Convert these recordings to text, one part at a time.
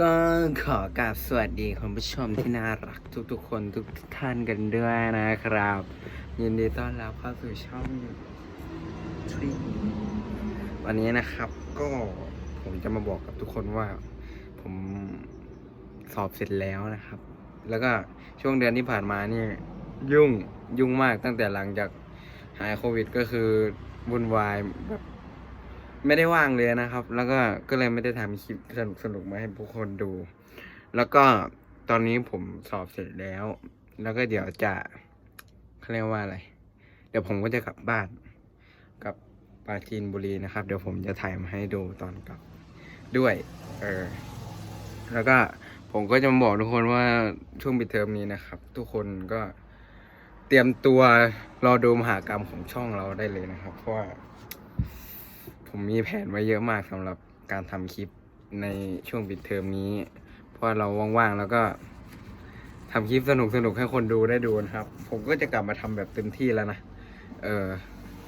ก็ขอกราบสวัสดีคุณผู้ชมที่น่ารักทุกๆ คนทุกท่านกันด้วยนะครับ ยินดีต้อนรับเข้าสู่ช่องทรีวันนี้นะครับ ก็ผมจะมาบอกกับทุกคนว่า ผมสอบเสร็จแล้วนะครับ แล้วก็ช่วงเดือนที่ผ่านมานี่ยุ่งยุ่งมากตั้งแต่หลังจากหายโควิด ก็คือวุ่นวายแบบ ไม่ได้ว่างเลยนะครับ แล้วก็ก็เลยไม่ได้ทำคลิปสนุกสนุกๆมาให้ผู้คนดู แล้วก็ตอนนี้ผมสอบเสร็จแล้ว แล้วก็เดี๋ยวจะเขาเรียกว่าอะไร เดี๋ยวผมก็จะกลับบ้านกลับปราจีนบุรีนะครับ เดี๋ยวผมจะถ่ายมาให้ดูตอนกลับด้วย เออ แล้วก็ผมก็จะมาบอกทุกคนว่าช่วงปิดเทอมนี้นะครับ ทุกคนก็เตรียมตัวรอดูมหากรรมของช่องเราได้เลยนะครับ เพราะว่า ผมมีแผนไว้เยอะมากสำหรับการทำคลิปในช่วงปิดเทอมนี้ เพราะเราว่างๆแล้วก็ทำคลิปสนุกๆให้คนดูได้ดูนะครับ ผมก็จะกลับมาทำแบบเต็มที่แล้วนะ เออ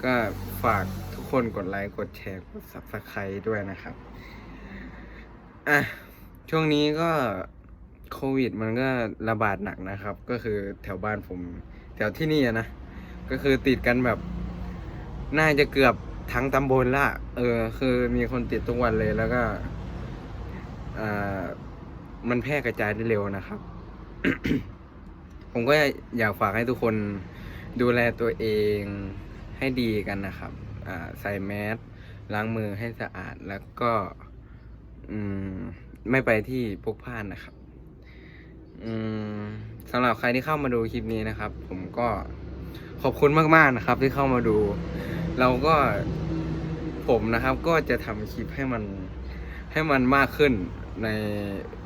ก็ฝากทุกคนกดไลค์ กดแชร์ กด subscribe ด้วยนะครับ อะ ช่วงนี้ก็โควิดมันก็ระบาดหนักนะครับ ก็คือแถวบ้านผม แถวที่นี่นะ ก็คือติดกันแบบ น่าจะเกือบ ทั้งตำบลละเออ คือมีคนติดทุกวันเลยแล้วก็อ่ามันแพร่กระจายได้เร็วนะครับ ผมก็อยากฝากให้ทุกคนดูแลตัวเองให้ดีกันนะครับอ่าใส่แมสล้างมือให้สะอาดแล้วก็อืมไม่ไปที่พกพลาดนะครับอืมสำหรับใครที่เข้ามาดูคลิปนี้นะครับ ผมก็ขอบคุณมากๆนะครับ ที่เข้ามาดู เราก็ผมนะครับก็จะทำคลิปให้มันให้มันมากขึ้นใน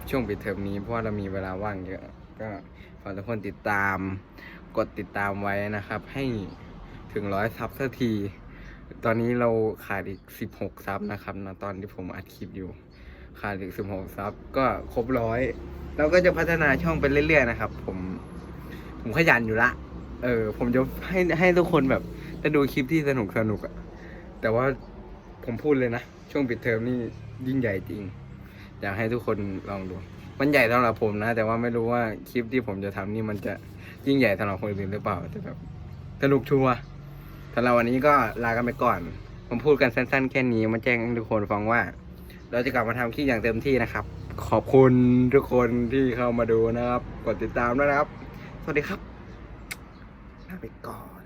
ช่วงปิดเทอมนี้ เพราะว่าเรามีเวลาว่างเยอะ ก็ฝากทุกคนติดตาม กดติดตามไว้นะครับ ให้ถึงร้อยซับสักที ตอนนี้เราขาดอีกสิบหกซับนะครับนะตอนที่ผมอัดคลิปอยู่ ขาดอีกสิบหกซับก็ครบร้อยเราก็จะพัฒนาช่องไปเรื่อยๆนะครับ ผม ผมขยันอยู่ละ เออ ผมจะให้ให้ทุกคนแบบ ได้ดูคลิปที่สนุกสนุกอะแต่ว่าผมพูดเลยนะ ช่วงปิดเทอมนี่ยิ่งใหญ่จริง อยากให้ทุกคนลองดู มันใหญ่สำหรับผมนะ แต่ว่าไม่รู้ว่าคลิปที่ผมจะทำนี่มันจะยิ่งใหญ่สำหรับคนอื่นหรือเปล่าแต่แบบสนุกชัวร์สำหรับวันนี้ก็ลากันไปก่อน ผมพูดกันสั้นๆ แค่นี้มาแจ้งทุกคนฟังว่า เราจะกลับมาทำคลิปอย่างเต็มที่นะครับ ขอบคุณทุกคนที่เข้ามาดูนะครับ กดติดตามด้วยนะครับ สวัสดีครับลาไปก่อน